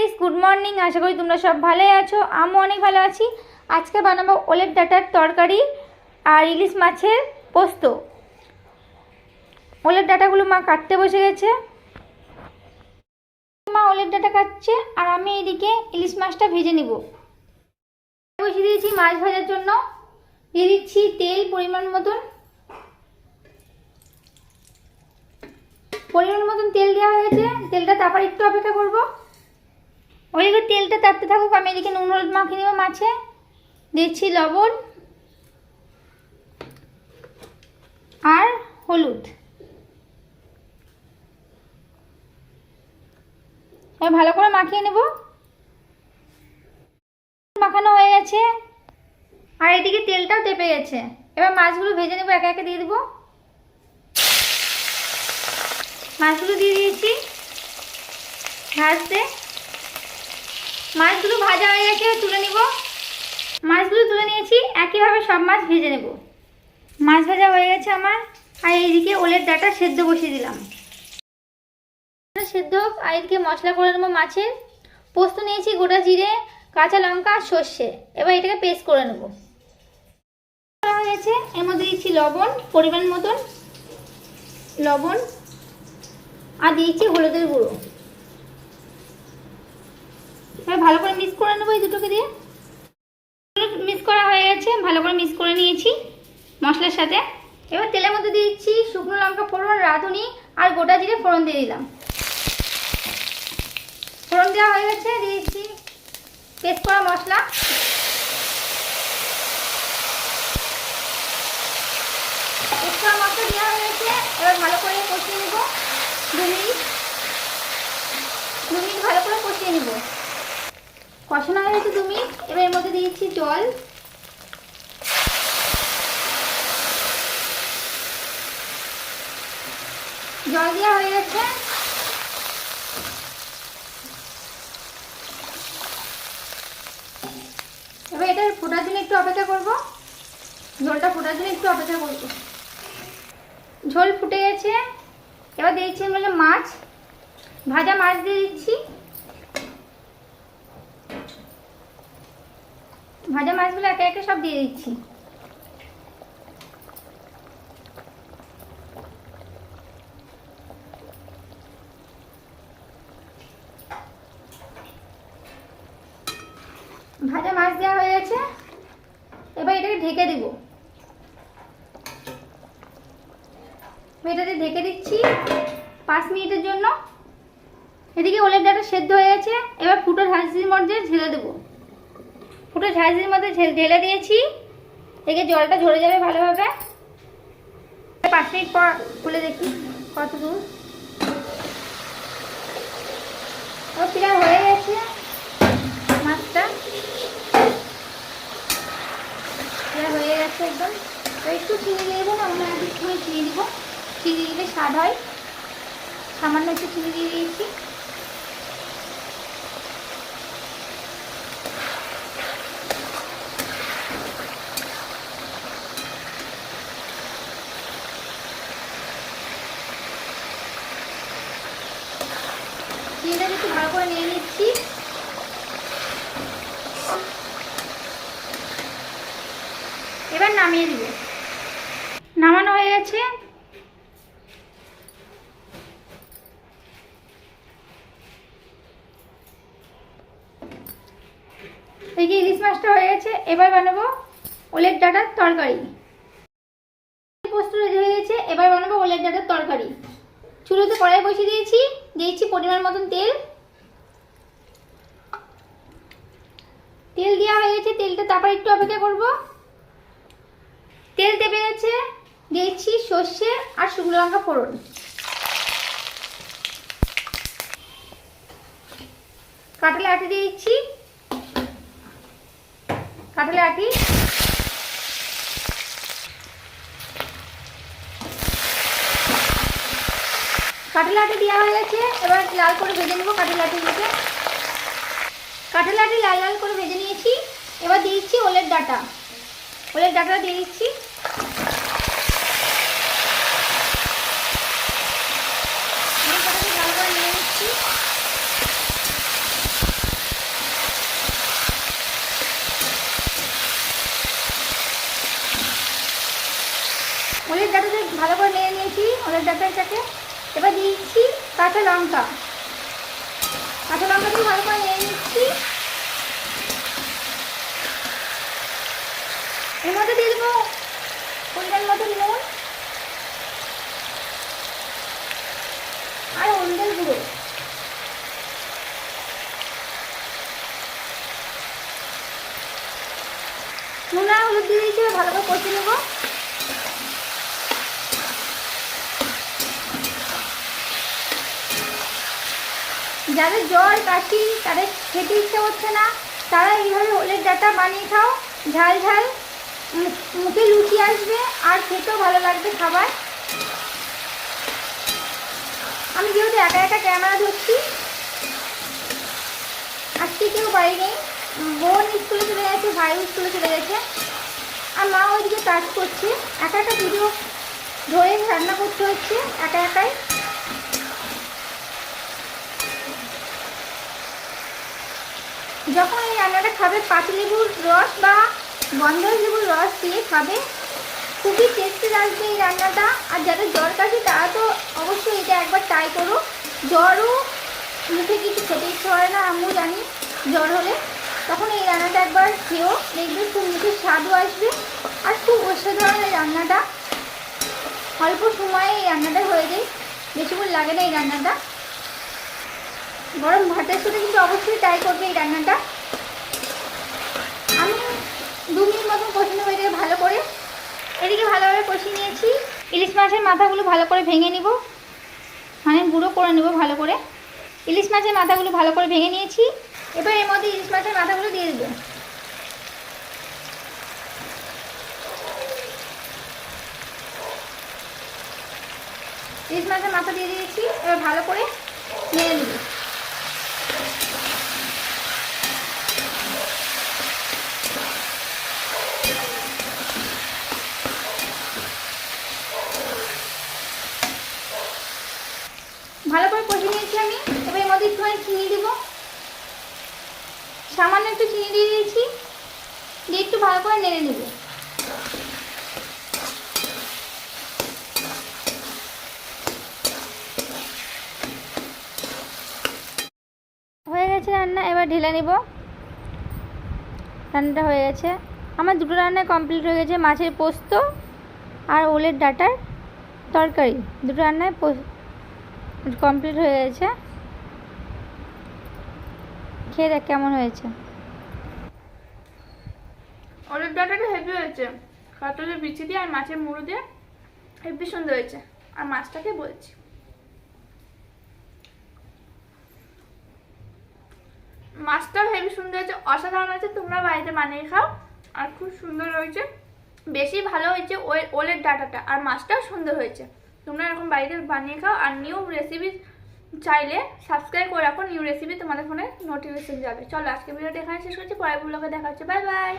Guys good morning আশা করি তোমরা সব ভালোই আছো। আমিও অনেক ভালো আছি। আজকে বানাবো ওলের ডাটার তরকারি আর ইলিশ মাছের পোস্ত। ওলের ডাটাগুলো মা কাটতে বসে গেছে। মা ওলের ডাটা কাটছে আর আমি এদিকে ইলিশ মাছটা ভেজে নিব। বসিয়ে দিয়েছি মাছ ভাজার জন্য। দিয়ে দিচ্ছি তেল পরিমাণ মতন। পরিমাণ মতন তেল দেওয়া হয়েছে। তেলটা তারপর একটু অপেক্ষা করব। ওইদিকে তেলটা তাপতে থাকুক, আমি এদিকে নুন, হলুদ মাখিয়ে নেব মাছে। দিচ্ছি লবণ আর হলুদ। এবার ভালো করে মাখিয়ে নেব। মাখানো হয়ে গেছে। আর এদিকে তেলটাও তেপে গেছে। এবার মাছগুলো ভেজে নেব, একে একে দিয়ে দেবো। মাছগুলো দিয়ে দিয়েছি। ভাজতে। মাছগুলো ভাজা হয়ে গেছে তুলে নিব। মাছগুলো তুলে নিয়েছি, একইভাবে সব মাছ ভেজে নেব। মাছ ভাজা হয়ে গেছে আমার, আর এইদিকে ওলের ডাটা সেদ্ধ বসিয়ে দিলাম। সেদ্ধ হোক, আর এদিকে মশলা করে নেব মাছের। পোস্ত নিয়েছি গোটা জিরে, কাঁচা লঙ্কা আর সর্ষে। এবার এটাকে পেস্ট করে নেব। হয়ে গেছে, এর মধ্যে দিচ্ছি লবণ, পরিমাণ মতন লবণ, আর দিয়েছি হলুদের গুঁড়ো। এবার ভালো করে মিক্স করে নেব এই দুটোকে দিয়ে। মিক্স করা হয়ে গেছে ভালো করে মিক্স করে নিয়েছি মশলার সাথে। এবার তেলের মধ্যে দিচ্ছি শুকনো লঙ্কা ফোড়ন, রাঁধুনি আর গোটা জিরে ফোড়ন দিয়ে দিলাম। ফোড়ন দেওয়া হয়ে গেছে, দিয়ে দিচ্ছি পেস্ট করা মশলা। পেস্ট মশলা দেওয়া হয়ে গেছে, এবার ভালো করে কষিয়ে নেব। দু মিনিট দু মিনিট ভালো করে কষিয়ে নেব। কষানো হয়ে গেছে তুমি। এবার এর মধ্যে দিয়েছি জল। জল দেওয়া হয়ে গেছে। এবার এটা ফোটার জন্য একটু অপেক্ষা করব। ঝোলটা ফোটার জন্য একটু অপেক্ষা করব। ঝোল ফুটে গেছে। এবার দিয়েছি মধ্যে মাছ। ভাজা মাছ দিয়ে দিচ্ছি। ভাজা মাছগুলো একে একে সব দিয়ে দিচ্ছি। ভাজা মাছ দেওয়া হয়ে গেছে। এবার এটাকে ঢেকে দেব। এটাতে ঢেকে দিচ্ছি পাঁচ মিনিটের জন্য। এদিকে ওলের ডাটা সেদ্ধ হয়ে গেছে। এবার ফুটো ঝাঁঝির মধ্যে ঢেলে দেবো। ফুটো ঝাঁঝির মধ্যে ঢেলে দিয়েছি। এদিকে জলটা ঝরে যাবে ভালোভাবে। পাঁচ মিনিট পর খুলে দেখি কত দূর। ও প্রায় হয়ে গেছে? মাছটা। প্রায় হয়ে গেছে একদম? একটু চিনি দিয়ে দেবো আমরা একটু চিনি দিব। চিনি দিলে স্বাদ হয়। সামান্য একটু চিনি দিয়ে দিয়েছি চিনিটা একটু ভালো করে নিয়ে নিচ্ছি এবার নামিয়ে দিব। নামানো হয়ে গেছে। এই ইলিশ মাছটা হয়ে গেছে, এবার বানাবো ওলের ডাটার তরকারি। পোস্ত রেডি হয়ে গেছে, এবার বানাবো ওলের ডাটার তরকারি। চুলোতে কড়াই বসিয়ে দিয়েছি দিয়েছি পরিমাণ মতন তেল। তেল দেওয়া হয়ে গেছে, তেলটা তারপর একটু অপেক্ষা করব। তেল দেবে গেছে দিয়েছি সর্ষে আর শুকনো লঙ্কা ফোড়ন। কাঁঠালে আটি দিয়ে দিচ্ছি কাঁঠালে আটি। কাঁঠাল আটি দেওয়া হয়ে গেছে, এবার লাল করে ভেজে নেব কাঁঠাল আটিগুলোকে কাঁঠাল আটি লাল লাল করে ভেজে নিয়েছি, এবার দিয়ে দিচ্ছি ওলের ডাটা। ওদের ডাটা দিয়ে দিচ্ছি। ওদের ডাটাতে ভালো করে নিয়ে নিয়েছি, ওদের ডাটাটাকে। এবার দিচ্ছি কাঁচা লঙ্কা। কাঁচা লঙ্কাটা ভালো করে নিয়ে নিচ্ছি। এর মধ্যে দিয়ে দেবো। পরিমাণ মতো নুন। আর হলুদের গুঁড়ো। নুন আর হলুদ দিয়ে দিয়েছি ভালো করে কষে নেব। যাদের জ্বর, কাশি, তাদের খেতে ইচ্ছে হচ্ছে না, তারা এইভাবে ওলের ডাটা বানিয়ে খাও, ঝাল ঝাল। মুখে লুচি আসবে আর খেতেও ভালো লাগবে খাবার। আমি যেহেতু একা একা ক্যামেরা ধরছি, আজকে কেউ বাড়ি নেই বোন স্কুলে চলে গেছে, ভাই স্কুলে চলে গেছে। আর মা ওইদিকে কাজ করছে। একা একা ভিডিও ধরে রান্না করতে হচ্ছে, একা একাই। যখন এই রান্নাটা খাবে পাতিলেবুর রস বা গন্ধ লেবুর রস দিয়ে খাবে। খুবই টেস্টি লাগবে এই রান্নাটা। আর যাদের জ্বর কাশি, তারা তো অবশ্যই এটা একবার ট্রাই করো। জ্বরও মুখে কিছু খেতে ইচ্ছে করে না, আমিও জানি জ্বর হলে। তখন এই রান্নাটা একবার খেয়েও দেখবে খুব মুখে স্বাদও আসবে আর খুব অসাধারণ এই রান্নাটা। অল্প সময়ে এই রান্নাটা হয়ে যায়। বেশিক্ষণ লাগে না এই রান্নাটা। গরম ভাতের সাথে কিন্তু অবশ্যই ট্রাই করবে এই রান্নাটা। আমি দু মিনিট মতন কষে নেব, এটাকে ভালো করে। এদিকে ভালোভাবে কষিয়ে নিয়েছি। ইলিশ মাছের মাথাগুলো ভালো করে ভেঙে নিব। মানে গুঁড়ো করে নেব ভালো করে। ইলিশ মাছের মাথাগুলো ভালো করে ভেঙে নিয়েছি। এবার এর মধ্যে ইলিশ মাছের মাথাগুলো দিয়ে দেবো। ইলিশ মাছের মাথা দিয়ে দিয়েছি। এবার ভালো করে নেড়ে দেবো ভালো করে কষে নিয়েছি আমি এবার এর মধ্যে একটুখানি চিনি দেব সামান্য একটু চিনি দিয়ে দিয়েছি। দিয়ে একটু ভালো করে নেড়ে নেব। হয়ে গেছে রান্না, এবার ঢেলে নেব। রান্নাটা হয়ে গেছে। আমার দুটো রান্না কমপ্লিট হয়ে গেছে, মাছের পোস্ত আর ওলের ডাটার তরকারি। দুটো রান্নায় কমপ্লিট হয়ে গেছে। খেয়ে দেখ, কেমন হয়েছে? ওলের ডাটাটা হেভি হয়েছে। কাতলের বিচি দিয়ে আর মাছের মুড়ো দিয়ে হেভি সুন্দর হয়েছে। আর মাছটাকে বলছি। মাছটাও হেভি সুন্দর হয়েছে। অসাধারণ হয়েছে। তোমরা বাড়িতে বানিয়ে খাও। আর খুব সুন্দর হয়েছে। বেশি ভালো হয়েছে ওলের ডাটাটা। আর মাছটাও সুন্দর হয়েছে। তোমরা এরকম বাড়িতে বানিয়ে খাও। আর নিউ রেসিপি চাইলে সাবস্ক্রাইব করে রাখো নিউ রেসিপি তোমাদের ফোনে নোটিফিকেশন যাবে। চলো আজকে ভিডিওটা এখানে শেষ করছি, পরের ব্লগে দেখা হচ্ছে। Bye bye